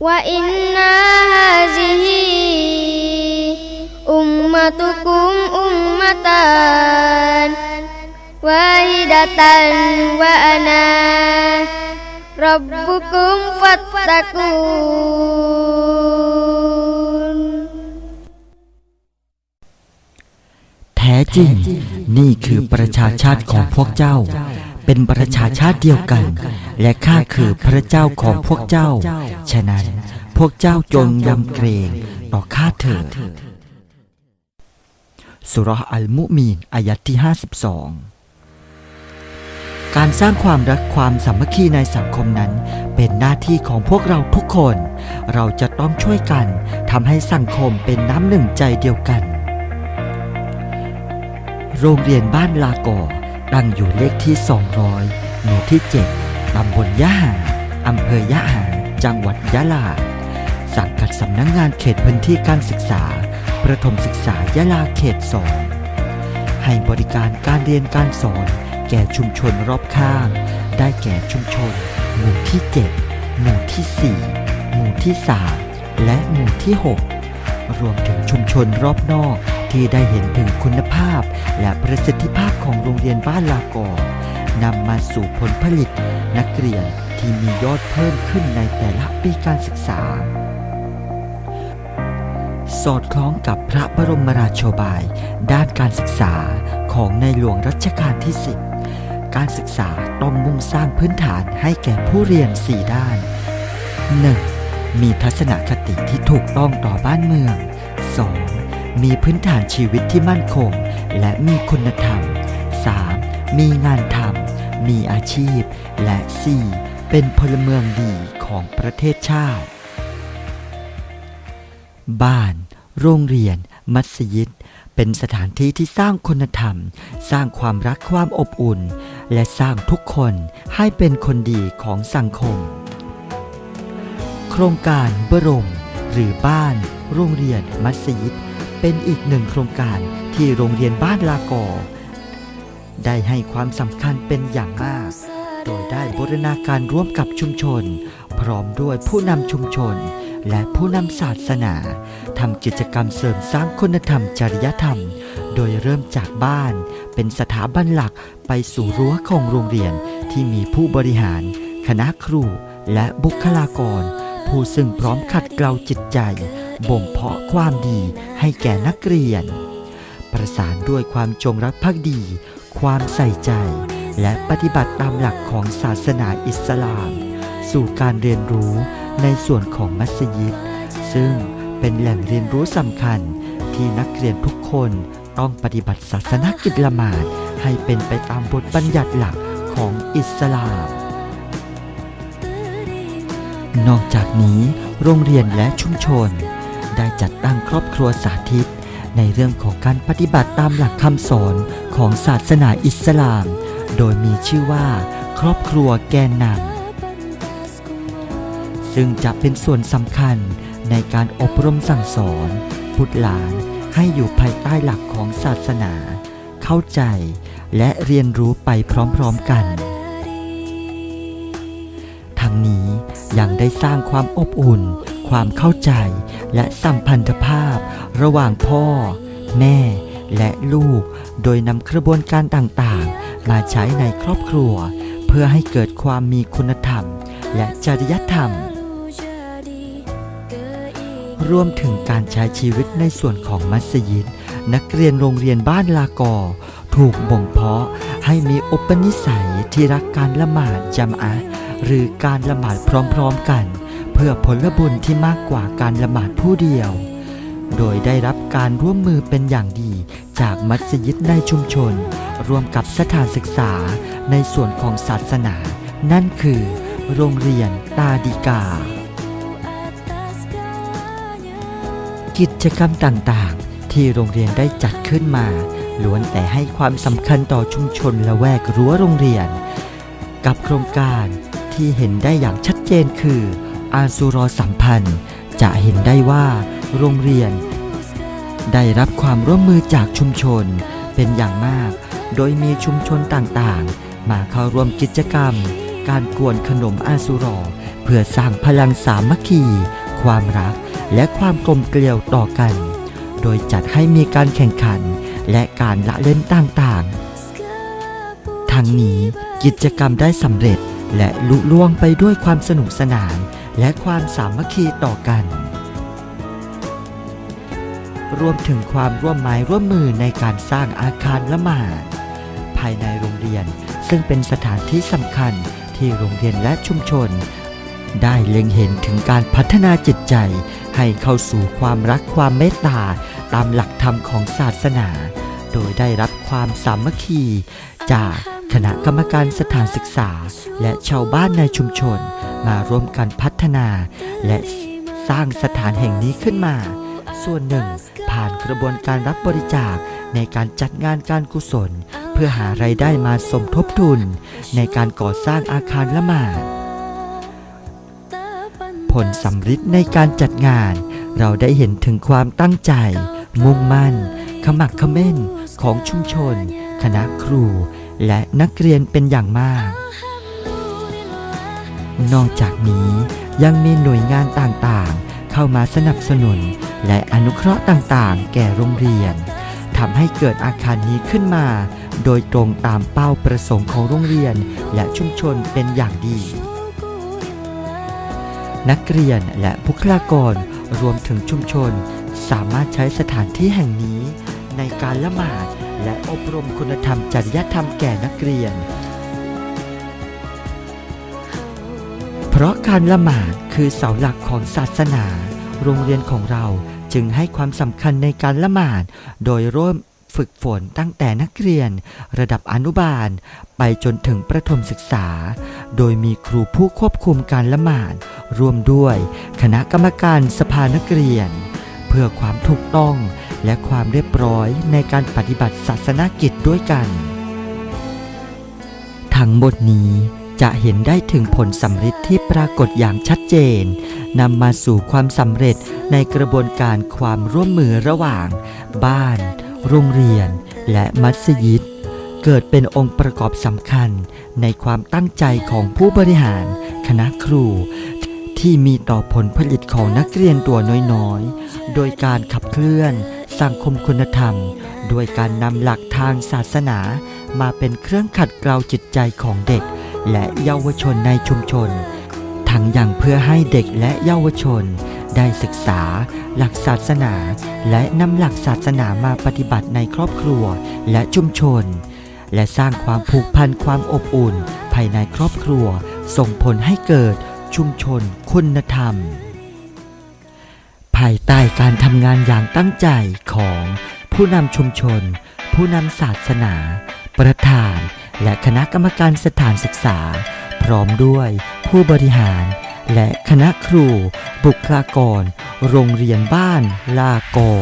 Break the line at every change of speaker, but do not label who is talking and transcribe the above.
وإن هذه أمتكم أمة واحدة وأنا ربكم فاتقون
แท้จริง นี่คือประชาชาติของพวกเจ้า เป็นประชาชาติเดียวกัน และข้าคือพระเจ้าของพวกเจ้า ฉะนั้นพวกเจ้าจงยำเกรงต่อข้าเถิดสุราอัลมุมีนอายัดที่ 52 การสร้างความรักความสามัคคีในสังคมนั้น เป็นหน้าที่ของพวกเราทุกคน เราจะต้องช่วยกันทำให้สังคมเป็นน้ำหนึ่งใจเดียวกัน โรงเรียนบ้านลากอ ตั้งอยู่เลขที่ 200 หมู่ที่ 7 ตำบลยะหาอำเภอยะหา จังหวัดยะลา สังกัดสำนักงงานเขตพื้นที่การศึกษา ประถมศึกษายะลาเขตสองให้บริการการเรียนการสอน แก่ชุมชนรอบข้าง ได้แก่ชุมชน หมู่ที่ 7 หมู่ที่ 4 หมู่ที่ 3 และหมู่ที่ 6 รวมถึงชุมชนรอบนอก ที่ได้เห็นถึงคุณภาพ และประสิทธิภาพของโรงเรียนบ้านลากอนำมาสู่ผลผลิตนักเรียนที่มียอดเพิ่มขึ้นในแต่ละปีการศึกษา สอดคล้องกับพระบรมราโชบาย ด้านการศึกษาของในหลวงรัชกาลที่ 10 การศึกษาต้องมุ่งสร้างพื้นฐานให้แก่ผู้เรียน 4 ด้าน 1. มีทัศนคติที่ถูกต้องต่อบ้านเมือง 2. มีพื้นฐานชีวิตที่มั่นคง และมีคุณธรรม 3. มีงานทำ มีอาชีพ และ 4. เป็นพลเมืองดีของประเทศชาติ บ้าน โรงเรียน มัสยิด เป็นสถานที่ที่สร้างคุณธรรม สร้างความรักความอบอุ่น และสร้างทุกคนให้เป็นคนดีของสังคม โครงการบรม หรือบ้าน โรงเรียน มัสยิด เป็นอีกหนึ่งโครงการที่โรงเรียนบ้านลากอ ได้ให้ความสำคัญเป็นอย่างมาก โดยได้บูรณาการร่วมกับชุมชน พร้อมด้วยผู้นำชุมชน และผู้นำศาสนาทำกิจกรรมเสริมสร้างคุณธรรมจริยธรรม โดยเริ่มจากบ้าน เป็นสถาบันหลักไปสู่รั้วของโรงเรียนที่มีผู้บริหาร คณะครูและบุคลากร ผู้ซึ่งพร้อมขัดเกลาจิตใจ บ่มเพาะความดีให้แก่นักเรียน ประสานด้วยความจงรักภักดี ความใส่ใจ และปฏิบัติตามหลักของศาสนาอิสลาม สู่การเรียนรู้ในส่วนของมัสยิด ซึ่งเป็นแหล่งเรียนรู้สำคัญที่นักเรียนทุกคนต้องปฏิบัติศาสนกิจละหมาดให้เป็นไปตามบทบัญญัติหลักของอิสลาม นอกจากนี้โรงเรียนและชุมชน ได้จัดตั้งครอบครัวสาธิต ในเรื่องของการปฏิบัติตามหลักคำสอนของศาสนาอิสลาม โดยมีชื่อว่า ครอบครัวแกนนำซึ่งจะเป็นส่วนสำคัญในการอบรมสั่งสอนบุตรหลานให้อยู่ภายใต้หลักของศาสนา เข้าใจและเรียนรู้ไปพร้อมๆกัน ทั้งนี้ยังได้สร้างความอบอุ่น ความเข้าใจและสัมพันธภาพ ระหว่างพ่อ แม่ และลูก โดยนำกระบวนการต่างๆ มาใช้ในครอบครัว เพื่อให้เกิดความมีคุณธรรม และจริยธรรม รวมถึงการใช้ชีวิตในส่วนของมัสยิดนักเรียนโรงเรียนบ้านลากอ ถูกบ่มเพาะให้มีอุปนิสัยที่รักการละหมาดจำอะห์หรือการละหมาดพร้อมๆกัน พื่อผลบุญที่มากกว่าการละหมาดผู้เดียว โดยได้รับการร่วมมือเป็นอย่างดีจากมัสยิดในชุมชน รวมกับสถานศึกษาในส่วนของศาสนา นั่นคือ โรงเรียนตาดีกา กิจกรรมต่างๆ ที่โรงเรียนได้จัดขึ้นมาล้วนแต่ให้ความสำคัญต่อชุมชนละแวกรั้วโรงเรียน กับโครงการที่เห็นได้อย่างชัดเจนคือ อาสุรสัมพันธ์ จะเห็นได้ว่า โรงเรียน ได้รับความร่วมมือจากชุมชนเป็นอย่างมาก โดยมีชุมชนต่างๆ มาเข้าร่วมกิจกรรม การกวนขนมอาสุรอเพื่อสร้างพลังสามัคคี ความรักและความกลมเกลียวต่อกัน โดยจัดให้มีการแข่งขันและการละเล่นต่างๆ ทั้งนี้กิจกรรมได้สำเร็จและลุล่วงไปด้วยความสนุกสนาน และความสามัคคีต่อกัน รวมถึงความร่วมไม้ร่วมมือในการสร้างอาคารละหมาดภายในโรงเรียนซึ่งเป็นสถานที่สำคัญที่โรงเรียนและชุมชน ได้เล็งเห็นถึงการพัฒนาจิตใจ ให้เข้าสู่ความรักความเมตตาตามหลักธรรมของศาสนา โดยได้รับความสามัคคีจาก คณะกรรมการสถานศึกษา และชาวบ้านในชุมชน มาร่วมกันพัฒนา และสร้างสถานแห่งนี้ขึ้นมา ส่วนหนึ่ง ผ่านกระบวนการรับบริจาคในการจัดงานการกุศล เพื่อหาไรายได้มาสมทบทุน ในการก่อสร้างอาคารละหมาดผลสำฤทธิ์ในการจัดงาน เราได้เห็นถึงความตั้งใจ มุ่งมั่น ขมักขม้นของชุมชน คณะครู และนักเรียนเป็นอย่างมาก นอกจากนี้ยังมีหน่วยงานต่างๆ เข้ามาสนับสนุน และอนุเคราะห์ต่างๆ แก่โรงเรียนทำให้เกิดอาคารนี้ขึ้นมา โดยตรงตามเป้าประสงค์ของโรงเรียนและชุมชนเป็นอย่างดี นักเรียนและบุคลากรรวมถึงชุมชน สามารถใช้สถานที่แห่งนี้ในการละหมาด และอบรมคุณธรรมจริยธรรมแก่นักเรียน เพราะการละหมาดคือเสาหลักของศาสนา โรงเรียนของเราจึงให้ความสำคัญในการละหมาด โดยร่วมฝึกฝนตั้งแต่นักเรียน ระดับอนุบาล ไปจนถึงประถมศึกษา โดยมีครูผู้ควบคุมการละหมาดร่วมด้วย คณะกรรมการสภานักเรียน เพื่อความถูกต้อง และความเรียบร้อยในการปฏิบัติศาสนกิจด้วยกัน ทั้งหมดนี้จะเห็นได้ถึงผลสำเร็จที่ปรากฏอย่างชัดเจนนำมาสู่ความสำเร็จในกระบวนการความร่วมมือระหว่าง บ้าน โรงเรียน และมัสยิด เกิดเป็นองค์ประกอบสำคัญในความตั้งใจของผู้บริหาร คณะครู ที่มีต่อผลผลิตของนักเรียนตัวน้อยๆ โดยการขับเคลื่อน สังคมคุณธรรมโดยการนำหลักทางศาสนา มาเป็นเครื่องขัดเกลาจิตใจของเด็ก และเยาวชนในชุมชน ทั้งอย่างเพื่อให้เด็กและเยาวชน ได้ศึกษา หลักศาสนา และนำหลักศาสนามาปฏิบัติในครอบครัวและชุมชน และสร้างความผูกพันความอบอุ่น ภายในครอบครัว ส่งผลให้เกิดชุมชนคุณธรรม ภายใต้การทำงานอย่างตั้งใจของผู้นำชุมชน ผู้นำศาสนา ประธาน และคณะกรรมการสถานศึกษา พร้อมด้วยผู้บริหาร และคณะครู บุคลากร โรงเรียนบ้านลากอ